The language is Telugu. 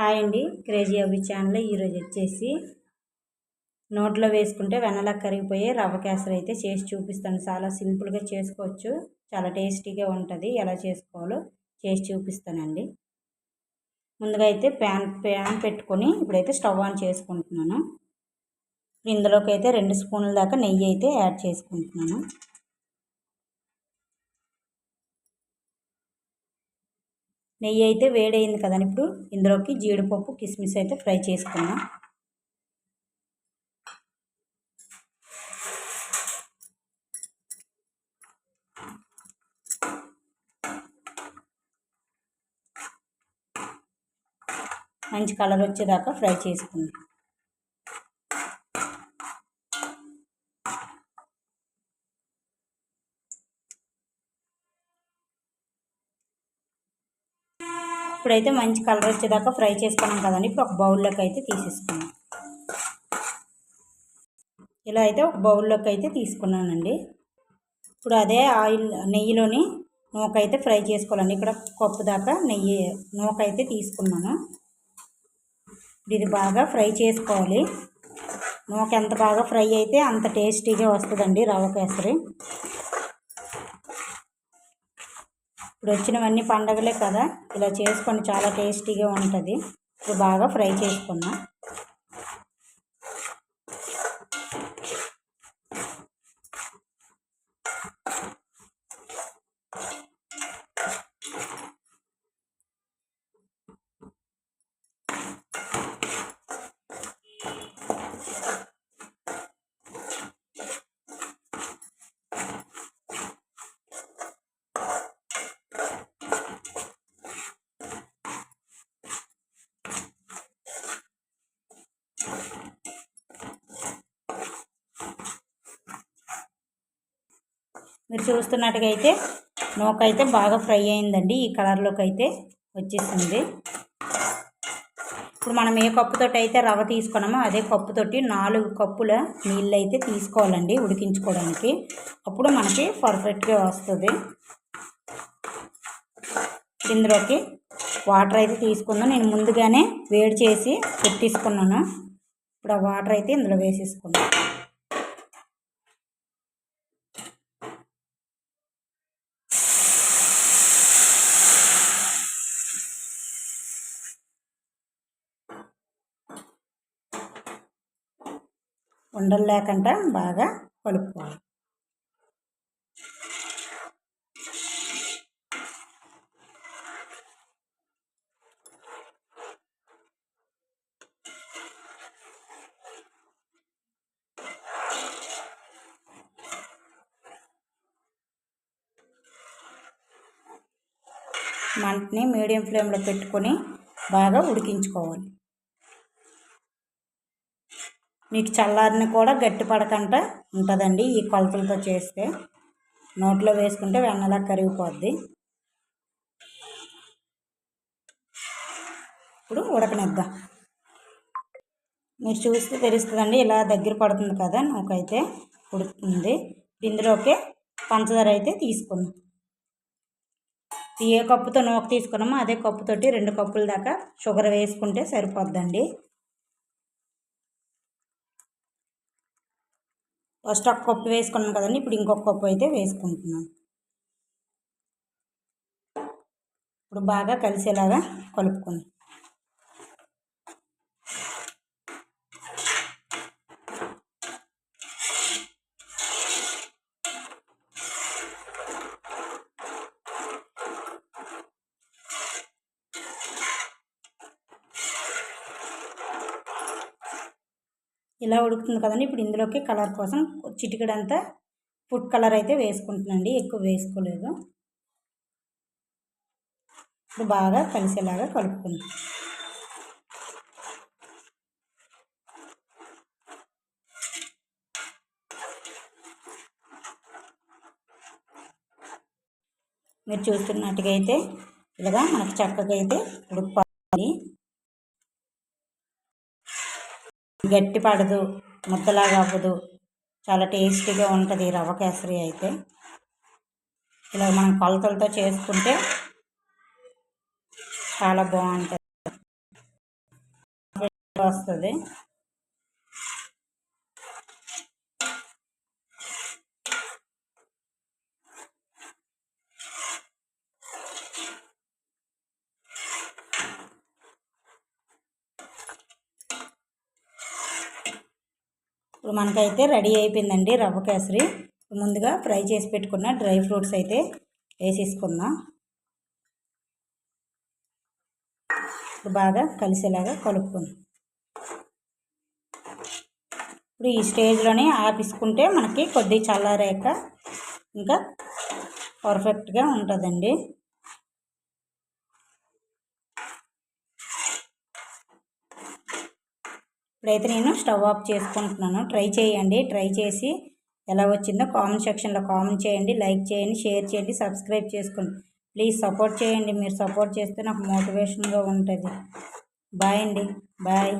హాయ్ అండి. క్రేజీ అవి ఛానల్ ఈరోజు వచ్చేసి నోట్లో వేసుకుంటే వెనలా కరిగిపోయే రవ్వ కేసరి అయితే చేసి చూపిస్తాను. చాలా సింపుల్గా చేసుకోవచ్చు. చాలా టేస్టీగా ఉంటుంది. ఎలా చేసుకోవాలో చేసి చూపిస్తానండి. ముందుగా అయితే ప్యాన్ ప్యాన్ పెట్టుకొని ఇప్పుడైతే స్టవ్ ఆన్ చేసుకుంటున్నాను. ఇందులోకి అయితే రెండు స్పూన్ల దాకా నెయ్యి అయితే యాడ్ చేసుకుంటున్నాను. నెయ్యి అయితే వేడైంది కదండి. ఇప్పుడు ఇందులోకి జీడిపప్పు కిస్మిస్ అయితే ఫ్రై చేసుకున్నాం మంచి కలర్ వచ్చేదాకా ఫ్రై చేసుకుందాం. ఇప్పుడైతే మంచి కలర్ వచ్చేదాకా ఫ్రై చేసుకున్నాం కదండి. ఇప్పుడు ఒక బౌల్లోకి అయితే తీసేసుకున్నాం. ఇలా అయితే ఒక బౌల్లోకి అయితే తీసుకున్నానండి. ఇప్పుడు అదే ఆయిల్ నెయ్యిలోని నూక అయితే ఫ్రై చేసుకోవాలండి. ఇక్కడ కప్పు దాకా నెయ్యి నూక అయితే తీసుకున్నాను. ఇది బాగా ఫ్రై చేసుకోవాలి. నూక ఎంత బాగా ఫ్రై అయితే అంత టేస్టీగా వస్తుందండి రవ్వ కేసరి. ఇప్పుడు వచ్చినవన్నీ పండగలే కదా. ఇలా చేసుకొని చాలా టేస్టీగా ఉంటుంది. ఇప్పుడు బాగా ఫ్రై చేసుకున్నాం మీరు చూస్తున్నట్టుగా అయితే నూక అయితే బాగా ఫ్రై అయిందండి. ఈ కలర్లోకి అయితే వచ్చేసింది. ఇప్పుడు మనం ఏ కప్పుతోటి అయితే రవ్వ తీసుకున్నామో అదే కప్పుతోటి నాలుగు కప్పుల నీళ్ళు అయితే తీసుకోవాలండి ఉడికించుకోవడానికి. అప్పుడు మనకి పర్ఫెక్ట్గా వస్తుంది. ఇందులోకి వాటర్ అయితే తీసుకుందాం. నేను ముందుగానే వేడి చేసి పెట్టేసుకున్నాను. ఇప్పుడు ఆ వాటర్ అయితే ఇందులో వేసేసుకున్నాను ఉండలు లేకుండా బాగా కలుపుకోవాలి. మంటని మీడియం ఫ్లేమ్లో పెట్టుకొని బాగా ఉడికించుకోవాలి. మీకు చల్లారిని కూడా గట్టి పడకుండా ఉంటుందండి ఈ కొలతలతో చేస్తే. నోట్లో వేసుకుంటే వెన్నలా కరిగిపోద్ది. ఇప్పుడు ఉడకనిద్దాం. మీరు చూస్తే తెలుస్తుందండి ఇలా దగ్గర పడుతుంది కదా నాకైతే ఉడుకుతుంది ఇందులోకి పంచదార అయితే తీసుకుందాం ఏ కప్పుతో నూక తీసుకున్నామో అదే కప్పుతోటి రెండు కప్పుల దాకా షుగర్ వేసుకుంటే సరిపోద్దండి. ఫస్ట్ ఒక కప్పు వేసుకున్నాను కదండి ఇప్పుడు ఇంకొక కప్పు అయితే వేసుకుంటున్నాను. ఇప్పుడు బాగా కలిసేలాగా కలుపుకుందాం. ఇలా ఉడుకుతుంది కదండి. ఇప్పుడు ఇందులోకి కలర్ కోసం చిటికడంతా ఫుడ్ కలర్ అయితే వేసుకుంటున్నాండి ఎక్కువ వేసుకోలేదు. ఇప్పుడు బాగా కలిసేలాగా కలుపుకుందాం. మీరు చూస్తున్నట్టుగా అయితే ఇలాగా మనకు చక్కగా అయితే ఉడుకు గట్టి పడదు ముద్దలాగా అవ్వదు. చాలా టేస్టీగా ఉంటుంది రవ్వ కేసరి అయితే. ఇలా మనం కొలతలతో చేసుకుంటే చాలా బాగుంటుంది. వస్తుంది. ఇప్పుడు మనకైతే రెడీ అయిపోయిందండి రవ్వ కేసరి. ముందుగా ఫ్రై చేసి పెట్టుకున్న డ్రై ఫ్రూట్స్ అయితే వేసేసుకుందాం ఇప్పుడు బాగా కలిసేలాగా కలుపుకుందాం ఇప్పుడు ఈ స్టేజ్లోనే ఆపిసుకుంటే మనకి కొద్దిగా చల్లారాక ఇంకా పర్ఫెక్ట్గా ఉంటుందండి. ఇప్పుడైతే నేను స్టవ్ ఆఫ్ చేసుకుంటున్నాను. ట్రై చేయండి. ట్రై చేసి ఎలా వచ్చిందో కామెంట్ సెక్షన్లో కామెంట్ చేయండి. లైక్ చేయండి. షేర్ చేయండి. సబ్స్క్రైబ్ చేసుకోండి. ప్లీజ్ సపోర్ట్ చేయండి. మీరు సపోర్ట్ చేస్తే నాకు మోటివేషన్గా ఉంటుంది. బాయ్ అండి. బాయ్.